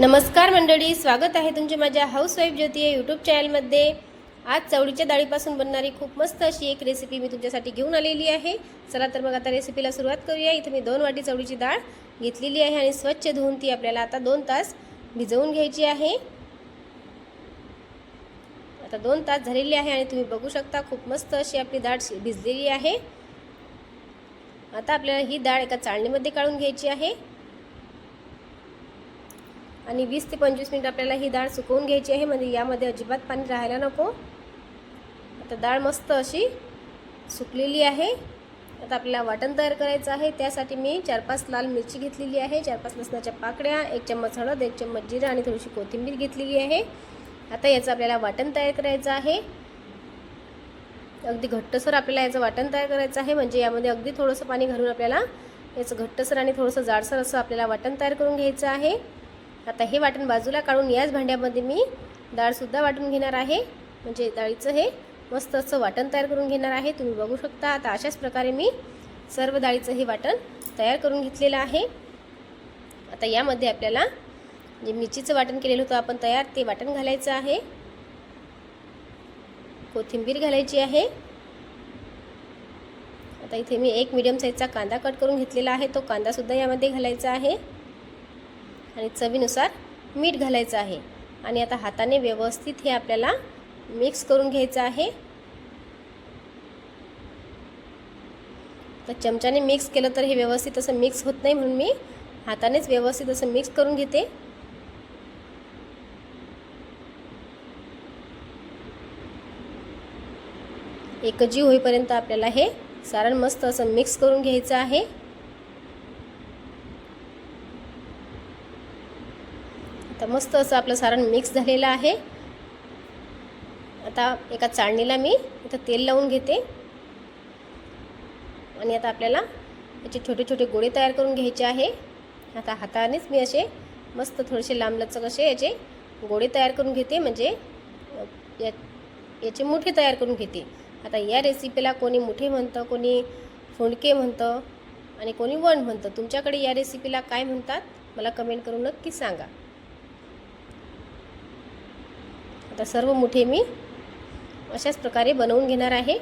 नमस्कार मंडळी स्वागत आहे तुमचे माझ्या हाऊसवाईफ ज्योती या यूट्यूब चॅनलमध्ये आज चवळीच्या डाळीपासून बनणारी खूप मस्त अशी एक रेसिपी मी तुमच्यासाठी घेऊन आलेली आहे. चला तर मग आता रेसिपीला सुरुवात करूया. इथे मी दोन वाटी चवळीची डाळ घेतलेली आहे आणि स्वच्छ धुवून ती आपल्याला आता दोन तास भिजवून घ्यायची आहे. आता दोन तास झालेली आहे आणि तुम्ही बघू शकता खूप मस्त अशी आपली डाळ भिजलेली आहे. आता आपल्याला ही डाळ एका चाळणीमध्ये काढून घ्यायची आहे. आणि वीस ते पंचवीस मिनिट आपल्याला ही डाळ सुकवून घ्यायची आहे. म्हणजे यामध्ये अजिबात पाणी राहायला नको. आता डाळ मस्त अशी सुकलेली आहे. आता आपल्याला वाटण तयार करायचं आहे. त्यासाठी मी चार पाच लाल मिरची घेतलेली आहे. चार पाच लसणाच्या पाकड्या एक चम्मच हळद एक चम्मच जिरा आणि थोडीशी कोथिंबीर घेतलेली आहे. आता याचं आपल्याला वाटण तयार करायचं आहे. अगदी घट्टसर आपल्याला याचं वाटण तयार करायचं आहे. म्हणजे यामध्ये अगदी थोडंसं पाणी घालून आपल्याला याचं घट्टसर आणि थोडंसं जाडसर असं आपल्याला वाटण तयार करून घ्यायचं आहे. आता हे वाटण बाजूला काढून याच भांड्यामध्ये मी डाळसुद्धा वाटून घेणार आहे. म्हणजे डाळीचं हे मस्त असं वाटण तयार करून घेणार आहे. तुम्ही बघू शकता. आता अशाच प्रकारे मी सर्व डाळीचं हे वाटण तयार करून घेतलेलं आहे. आता यामध्ये आपल्याला जे मिरचीचं वाटण केलेलं होतं आपण तयार ते वाटण घालायचं आहे. कोथिंबीर घालायची आहे. आता इथे मी एक मीडियम साईजचा कांदा कट करून घेतलेला आहे. तो कांदासुद्धा यामध्ये घालायचा आहे. आणि चवीनुसार मीठ घालायचं आहे. आणि आता हाताने व्यवस्थित हे आपल्याला मिक्स करून घ्यायचं आहे. तर चमच्याने मिक्स केलं तर हे व्यवस्थित असं मिक्स होत नाही म्हणून मी हातानेच व्यवस्थित असं मिक्स करून घेते. एकजीव होईपर्यंत आपल्याला हे सारण मस्त असं मिक्स करून घ्यायचं आहे. आता मस्त असं आपलं सारण मिक्स झालेलं आहे. आता एका चाळणीला मी इथं तेल लावून घेते. आणि आता आपल्याला याचे छोटे छोटे गोळे तयार करून घ्यायचे आहे. आता हातानेच मी असे मस्त थोडेसे लांबलचक असे याचे गोळे तयार करून घेते. म्हणजे या याचे मुठे तयार करून घेते. आता या रेसिपीला कोणी मुठे म्हणतं कोणी फोंडके म्हणतं आणि कोणी वण म्हणतं तुमच्याकडे या रेसिपीला काय म्हणतात मला कमेंट करून नक्की सांगा. आता सर्व मुठे मी अशाच प्रकारे बनवून घेणार आहे.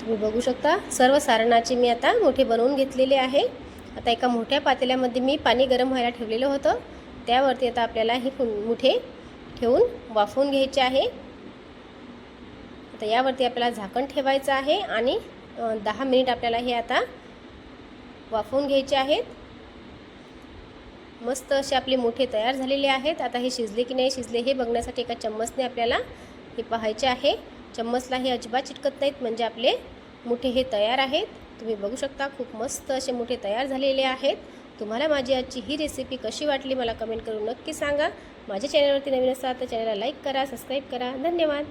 तुम्ही बघू शकता सर्व सारणाचे मी आता मोठे बनवून घेतलेले आहे. आता एका मोठ्या पातेल्यामध्ये मी पाणी गरम व्हायला ठेवलेलं होतं. त्यावरती आता आपल्याला हे मुठे ठेवून वाफवून घ्यायचे आहे. आता यावरती आपल्याला झाकण ठेवायचं आहे आणि दहा मिनिट आपल्याला हे आता वाफवून घ्यायचे आहेत. मस्त असे आपले मोठे तयार झालेले आहेत. आता हे शिजले की नाही शिजले हे बघण्यासाठी एका चम्मचने आपल्याला हे पाहायचे आहे. चम्मचला हे अजिबात चिटकत नाहीत म्हणजे आपले मोठे हे तयार आहेत. तुम्ही बघू शकता खूप मस्त असे मोठे तयार झालेले आहेत. तुम्हाला माझी आजची ही रेसिपी कशी वाटली मला कमेंट करून नक्की सांगा. माझ्या चॅनलवरती नवीन असाल तर चॅनलला लाईक करा सबस्क्राईब करा. धन्यवाद!